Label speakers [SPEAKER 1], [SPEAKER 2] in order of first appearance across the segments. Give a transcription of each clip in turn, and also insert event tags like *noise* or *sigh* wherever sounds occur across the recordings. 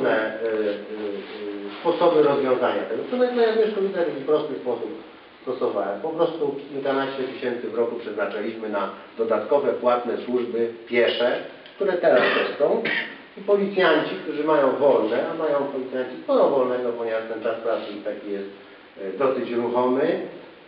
[SPEAKER 1] różne y, y, y, sposoby rozwiązania tego. Co najmniej ja w prosty sposób stosowałem. Po prostu kilkanaście tysięcy w roku przeznaczyliśmy na dodatkowe płatne służby piesze, które teraz też są. I policjanci, którzy mają wolne, a mają policjanci sporo wolnego, ponieważ ten czas pracy taki jest e, dosyć ruchomy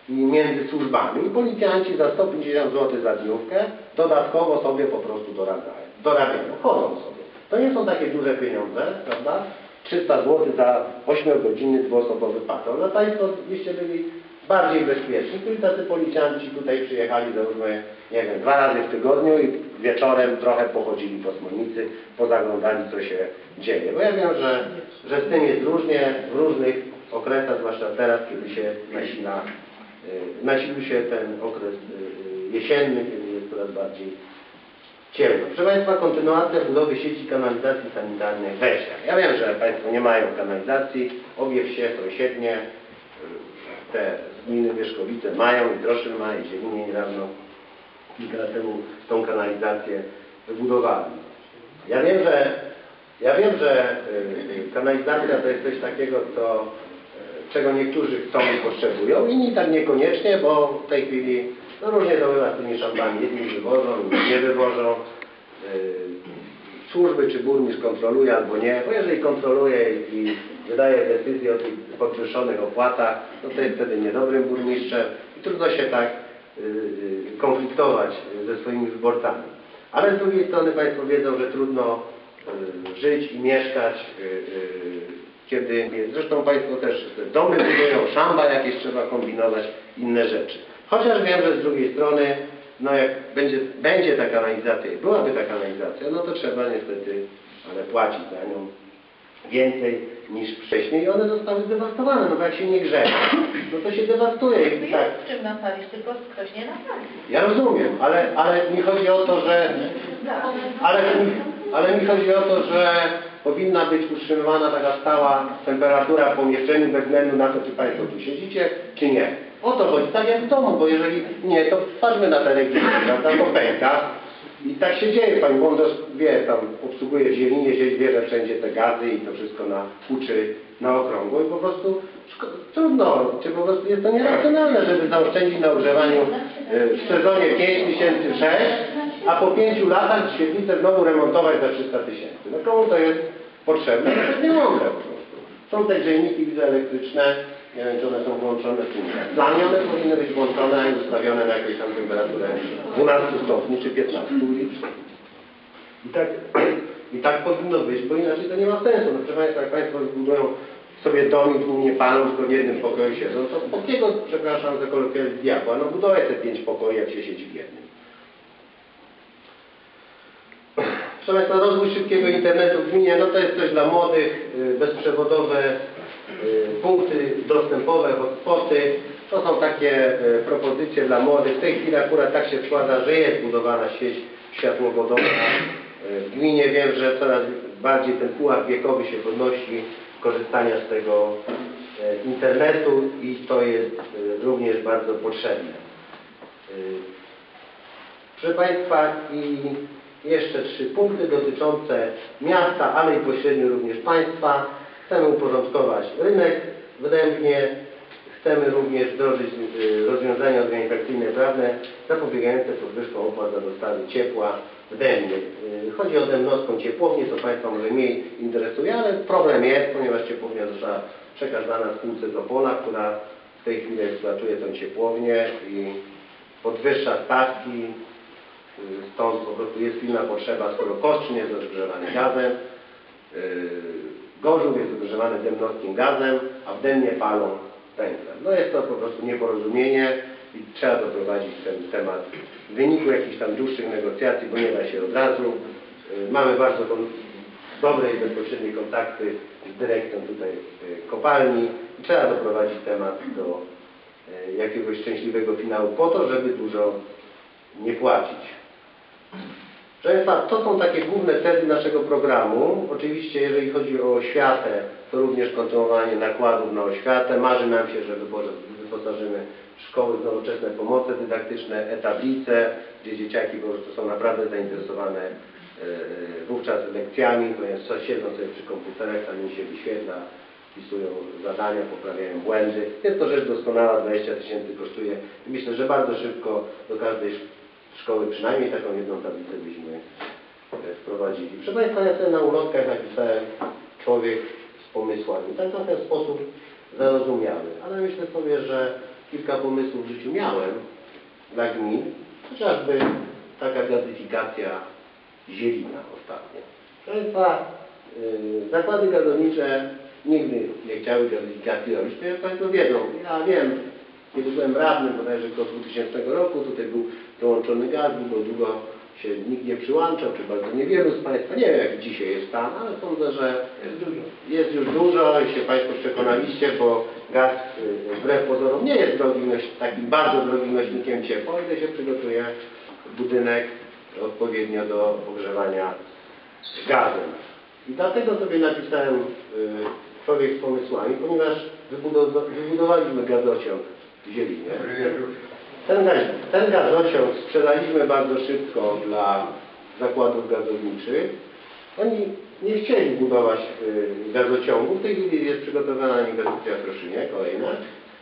[SPEAKER 1] i między służbami. I policjanci za 150 zł za dniówkę dodatkowo sobie po prostu doradzają. Dorabiają, chodzą sobie. To nie są takie duże pieniądze, prawda? 300 zł za 8-godzinny dwuosobowy patrol. No Państwo oczywiście byli bardziej bezpieczni. Byli tacy policjanci tutaj przyjechali, załóżmy, nie wiem, dwa razy w tygodniu i wieczorem trochę pochodzili po Smolnicy, pozaglądali co się dzieje. Bo ja wiem, że, że z tym jest różnie, w różnych okresach, zwłaszcza teraz, kiedy się nasila, y, nasilił się ten okres y, y, jesienny, kiedy jest coraz bardziej ciemno. Proszę Państwa, kontynuacja budowy sieci kanalizacji sanitarnej w Weźniach. Ja wiem, że Państwo nie mają kanalizacji, obie wsie sąsiednie, te z gminy Mieszkowice mają i Droszyn ma i Zielinie niedawno kilka lat temu tą kanalizację wybudowali. Ja wiem, że ja wiem, że y, kanalizacja to jest coś takiego, co, y, czego niektórzy chcą i potrzebują, inni tak niekoniecznie, bo w tej chwili no różnie to bywa z tymi szambami. Jedni wywożą, inni nie wywożą. Y, Służby czy burmistrz kontroluje albo nie, bo jeżeli kontroluje i wydaje decyzję o tych podwyższonych opłatach, no to jest wtedy niedobrym burmistrzem i trudno się tak y, y, konfliktować ze swoimi wyborcami. Ale z drugiej strony Państwo wiedzą, że trudno żyć i mieszkać, kiedy zresztą Państwo też te domy budują, szamba jakieś trzeba kombinować, inne rzeczy. Chociaż wiem, że z drugiej strony, no jak będzie, będzie ta kanalizacja, i byłaby ta kanalizacja, no to trzeba niestety, ale płacić za nią więcej niż wcześniej i one zostały zdewastowane, no bo jak się nie grzeje, no to się dewastuje i tak.
[SPEAKER 2] jest czym napalić, tylko ktoś nie napali.
[SPEAKER 1] Ja rozumiem, ale, ale mi chodzi o to, że ale ale mi chodzi o to, że powinna być utrzymywana taka stała temperatura w pomieszczeniu bez względu na to, czy Państwo tu siedzicie, czy nie. O to chodzi, tak jak w domu, bo jeżeli nie, to patrzmy na telewizję, prawda, to pęka. I tak się dzieje, Pani Wądorz wie, tam obsługuje Zielinie, wie, że wszędzie te gazy i to wszystko na uczy na okrągło i po prostu trudno, czy po prostu jest to nieracjonalne, żeby zaoszczędzić na ogrzewaniu y, w sezonie 5006, a po pięciu latach świetlicę znowu remontować za 300 tysięcy. No komu to jest potrzebne? No to jest niemądre po prostu. Są te grzejniki widzę elektryczne, nie wiem czy one są włączone czy nie. Dla mnie one powinny być włączone i ustawione na jakąś tam temperaturę 12 stopni czy 15 litrów. I tak, *clears throat* I tak powinno być, bo inaczej to nie ma sensu. No proszę Państwa, jak Państwo zbudują sobie dom i w nim nie palą, tylko w jednym pokoju siedzą, to po kiego, przepraszam za kolokwializm diabła, no budować te pięć pokoi, jak się siedzi w jednym. Proszę Państwa, rozwój szybkiego internetu w gminie, no to jest coś dla młodych, y, bezprzewodowe y, punkty dostępowe, hotspoty. To są takie y, propozycje dla młodych. W tej chwili akurat tak się składa, że jest budowana sieć światłowodowa w gminie. Wiem, że coraz bardziej ten pułap wiekowy się podnosi korzystania z tego internetu i to jest również bardzo potrzebne. Proszę Państwa, i jeszcze trzy punkty dotyczące miasta, ale i pośrednio również państwa. Chcemy uporządkować rynek wydębnie, chcemy również wdrożyć y, rozwiązania organizacyjne prawne zapobiegające podwyżkom opłat za dostawy ciepła wdębnie. Y, Chodzi o demnowską ciepłownię, co Państwa może mniej interesuje, ale problem jest, ponieważ ciepłownia została przekazana spółce z Opola, która w tej chwili eksploatuje tę ciepłownię i podwyższa stawki, Stąd po prostu jest pilna potrzeba, skoro Koszczyn jest rozgrzewany gazem, yy, Gorzów jest rozgrzewany demnowskim gazem, a w Demnie palą węglem. No jest to po prostu nieporozumienie i trzeba doprowadzić ten temat w wyniku jakichś tam dłuższych negocjacji, bo nie da się od razu. Yy, Mamy bardzo dobre i bezpośrednie kontakty z dyrekcją tutaj kopalni i trzeba doprowadzić temat do jakiegoś szczęśliwego finału po to, żeby dużo nie płacić. Proszę Państwa, to są takie główne tezy naszego programu. Oczywiście, jeżeli chodzi o oświatę, to również kontynuowanie nakładów na oświatę. Marzy nam się, że wyposa- wyposażymy szkoły w nowoczesne pomoce dydaktyczne, e-tablice, gdzie dzieciaki po prostu są naprawdę zainteresowane e, wówczas lekcjami, ponieważ siedzą sobie przy komputerach, tam im się wyświetla, wpisują zadania, poprawiają błędy. Jest to rzecz doskonała, 20 tysięcy kosztuje. Myślę, że bardzo szybko do każdej szkoły przynajmniej taką jedną tablicę byśmy e, wprowadzili. Proszę Państwa, ja sobie na ulotkach napisałem człowiek z pomysłami. Tak trochę w sposób zarozumiały, ale myślę sobie, że kilka pomysłów w życiu miałem dla gmin, chociażby taka gazyfikacja Zielina ostatnio. Proszę Państwa, yy, zakłady gazownicze nigdy nie chciały gazyfikacji robić, to jak Państwo wiedzą. Ja wiem, kiedy byłem radnym, bodajże do 2000 roku, tutaj był dołączony gaz, długo, długo się nikt nie przyłączał, czy bardzo niewielu z Państwa. Nie wiem, jak dzisiaj jest stan, ale sądzę, że jest już dużo i się Państwo przekonaliście, bo gaz y, wbrew pozorom nie jest drogim, noś- takim bardzo drogim nośnikiem ciepła, ile się przygotuje budynek odpowiednio do ogrzewania gazem. I dlatego sobie napisałem y, człowiek z pomysłami, ponieważ wybudowa- wybudowaliśmy gazociąg Zielinie. Ten, gaz, ten gazociąg sprzedaliśmy bardzo szybko dla zakładów gazowniczych. Oni nie chcieli budować y, gazociągu. W tej chwili jest przygotowana inwestycja w Kroszynie, kolejna.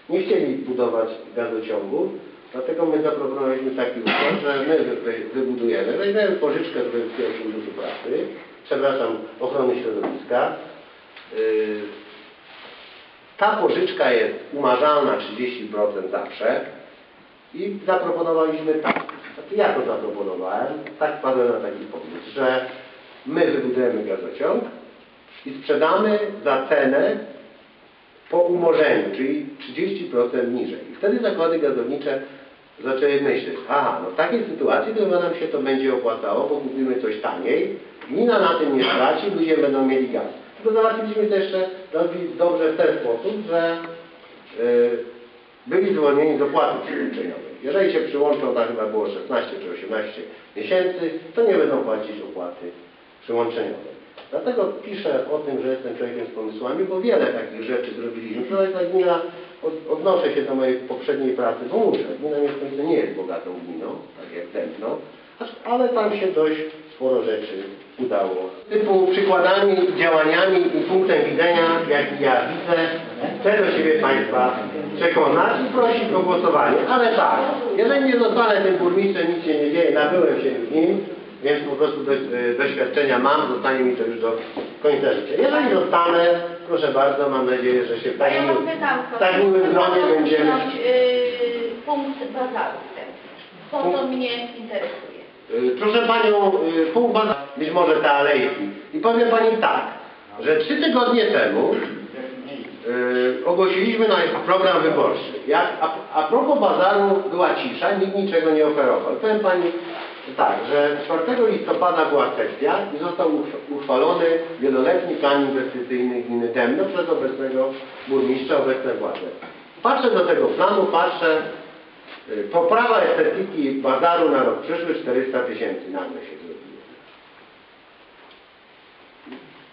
[SPEAKER 1] Nie chcieli budować gazociągu, dlatego my zaproponowaliśmy taki układ, że my wy, wy, wybudujemy, weźmiemy pożyczkę z Wojewódzkiego Funduszu Pracy, przepraszam, ochrony środowiska. Ta pożyczka jest umarzalna 30% zawsze. I zaproponowaliśmy tak. Znaczy ja to zaproponowałem, tak wpadłem na taki pomysł, że my wybudujemy gazociąg i sprzedamy za cenę po umorzeniu, czyli 30% niżej. I wtedy zakłady gazownicze zaczęły myśleć, aha, no w takiej sytuacji to chyba nam się to będzie opłacało, bo kupimy coś taniej, gmina na tym nie straci, ludzie będą mieli gaz. Tylko załatwiliśmy to jeszcze dobrze w ten sposób, że yy, byli zwolnieni z opłaty przyłączeniowej. Jeżeli się przyłączą, tak chyba było 16 czy 18 miesięcy, to nie będą płacić opłaty przyłączeniowej. Dlatego piszę o tym, że jestem człowiekiem z pomysłami, bo wiele takich rzeczy zrobiliśmy. Państwa, gmina, od, odnoszę się do mojej poprzedniej pracy, bo muszę. Gmina Mieszkańca nie jest bogatą gminą, tak jak Dębno, ale tam się dość sporo rzeczy udało. Typu przykładami, działaniami i punktem widzenia, jaki ja widzę, chcę do siebie Państwa przekonać i prosić o głosowanie. Ale tak, jeżeli nie zostanę tym burmistrzem, nic się nie dzieje, nabyłem się z nim, więc po prostu do, y, doświadczenia mam, zostanie mi to już do końca życia. Jeżeli zostanę, proszę bardzo, mam nadzieję, że się w
[SPEAKER 2] ja
[SPEAKER 1] takim,
[SPEAKER 2] pytanko.
[SPEAKER 1] w takim gronie będziemy...
[SPEAKER 2] Yy, punkt ten. Po co mnie interesuje?
[SPEAKER 1] Y, Proszę Panią, y, pół bada, być może te alejki. I powiem Pani tak, że trzy tygodnie temu y, ogłosiliśmy nasz program wyborczy. Jak, a, a propos bazaru była cisza, nikt niczego nie oferował. Powiem Pani tak, że 4 listopada była sesja i został uchw- uchwalony wieloletni plan inwestycyjny gminy Temno przez obecnego burmistrza, obecne władze. Patrzę do tego planu, patrzę, Poprawa estetyki bazaru na rok przyszły 400 tysięcy nagle się zrobiło.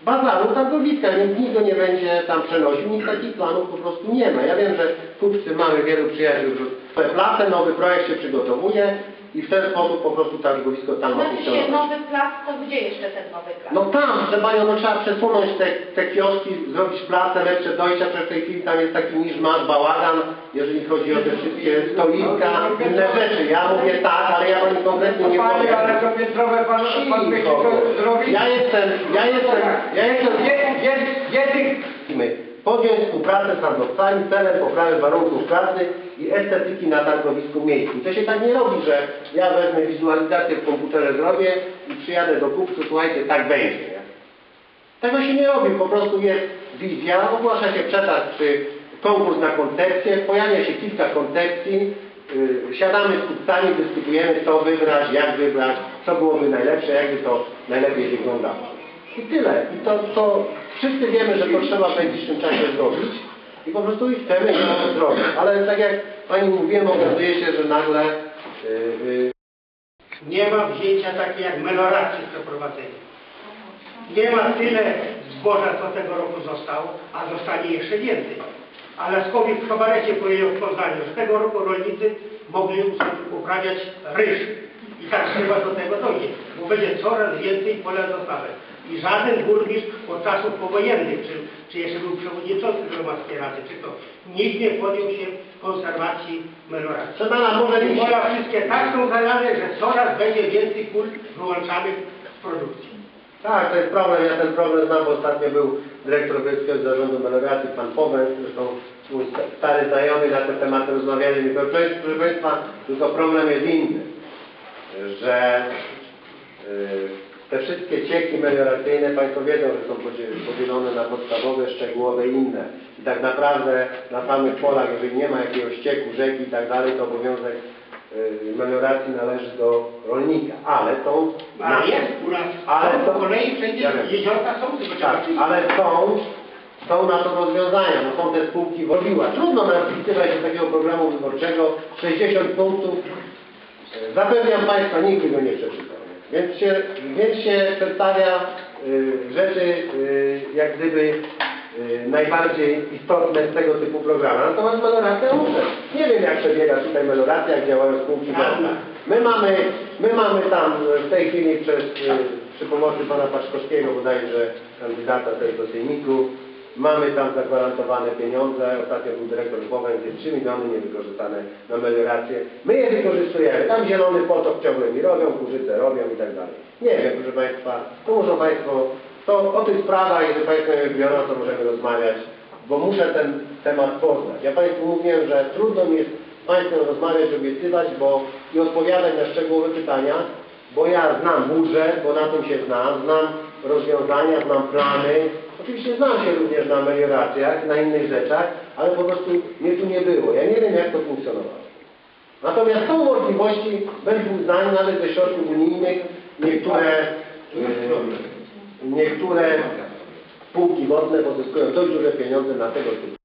[SPEAKER 1] Bazaru targowiska, nikt, nikt go nie będzie tam przenosił, nikt takich planów po prostu nie ma. Ja wiem, że kupcy mamy wielu przyjaciół, że place, nowy projekt się przygotowuje i w ten sposób po prostu targowisko tam ma
[SPEAKER 2] Znaczy się nowy plac, to gdzie jeszcze ten nowy plac?
[SPEAKER 1] No tam, trzeba, ją, no, trzeba przesunąć te, te kioski, zrobić place, lepsze dojścia, przecież w tej chwili tam jest taki niżmasz, bałagan, jeżeli chodzi o te wszystkie stoiska, inne rzeczy. Ja mówię tak, ale ja Pani konkretnie nie powiem.
[SPEAKER 3] Panie, ale to piętrowe pan, pan myśli?
[SPEAKER 1] Ja jestem, ja jestem, ja jestem...
[SPEAKER 3] Je- je- Jednych
[SPEAKER 1] Podjąć współpracę z handlowcami celem poprawy warunków pracy i estetyki na targowisku miejskim. To się tak nie robi, że ja wezmę wizualizację w komputerze zrobię i przyjadę do kupcu, słuchajcie, tak będzie. Tego się nie robi, po prostu jest wizja, ogłasza się przetarg czy konkurs na koncepcję, pojawia się kilka koncepcji, yy, siadamy z kupcami, dyskutujemy co wybrać, jak wybrać, co byłoby najlepsze, jakby to najlepiej wyglądało. I tyle. I to, to wszyscy wiemy, że to trzeba w najbliższym czasie zrobić i po prostu chcemy to zrobić. Ale tak jak Pani mówiłem, okazuje się, że nagle yy,
[SPEAKER 4] Nie ma wzięcia takie jak meloracje przeprowadzenia. Nie ma tyle zboża, co tego roku zostało, a zostanie jeszcze więcej. A Laskowiec w kabarecie powiedział w Poznaniu, że tego roku rolnicy mogli uprawiać ryż. I tak trzeba do tego dojść, bo będzie coraz więcej pola zostawek. I żaden burmistrz od czasów powojennych, czy, czy jeszcze był przewodniczący Gromadzkiej Rady, czy to, nikt nie podjął się konserwacji melioracji.
[SPEAKER 1] Proszę pana, może nie
[SPEAKER 4] pola wszystkie tak są zalane, że coraz będzie więcej pól wyłączanych z produkcji.
[SPEAKER 1] Tak, to jest problem. Ja ten problem znam, bo ostatnio był dyrektor Wojewódzkiego Zarządu Melioracji, pan Powęs, zresztą mój sta- stary znajomy na te tematy rozmawiali. Mówię, proszę, Państwa, tylko problem jest inny, że y, te wszystkie cieki melioracyjne, Państwo wiedzą, że są podzie- podzielone na podstawowe, szczegółowe i inne. I tak naprawdę na samych polach, jeżeli nie ma jakiegoś cieku, rzeki i tak dalej, to obowiązek melioracji należy do rolnika. Ale są...
[SPEAKER 4] A jest u nas,
[SPEAKER 1] Ale
[SPEAKER 4] po kolei wszędzie
[SPEAKER 1] Ja
[SPEAKER 4] jeziorka są, tylko
[SPEAKER 1] Tak, ale są, są na to rozwiązania, no są te spółki woliła. Trudno nam wpisywać do takiego programu wyborczego 60 punktów. E, Zapewniam Państwa, nigdy go nie przeczytał. Więc się, więc się przedstawia y, rzeczy y, jak gdyby y, najbardziej istotne z tego typu programy. Natomiast meloracja muszę. Nie wiem jak przebiega tutaj meloracja, jak działają spółki wodne. My mamy, my mamy tam w tej chwili przez, y, przy pomocy pana Paczkowskiego bodajże kandydata tutaj do sejmiku, mamy tam zagwarantowane pieniądze. Ostatnio był dyrektor Wowen, gdzie 3 miliony niewykorzystane na meliorację. My je wykorzystujemy. Tam zielony potok ciągle robią, kurzyce robią i tak dalej. Nie wiem, proszę Państwa, to muszą Państwo, to o tych sprawach, jeżeli Państwo je biorą, to możemy rozmawiać, bo muszę ten temat poznać. Ja Państwu mówiłem, że trudno mi jest Państwem rozmawiać, obiecywać, bo i odpowiadać na szczegółowe pytania, bo ja znam budżet, bo na tym się znam, znam rozwiązania, znam plany. Oczywiście znam się również na melioracjach, na innych rzeczach, ale po prostu mnie tu nie było. Ja nie wiem, jak to funkcjonowało. Natomiast są możliwości, bez dwóch nawet ze środków unijnych, niektóre, yy, niektóre spółki wodne pozyskują dość duże pieniądze na tego typu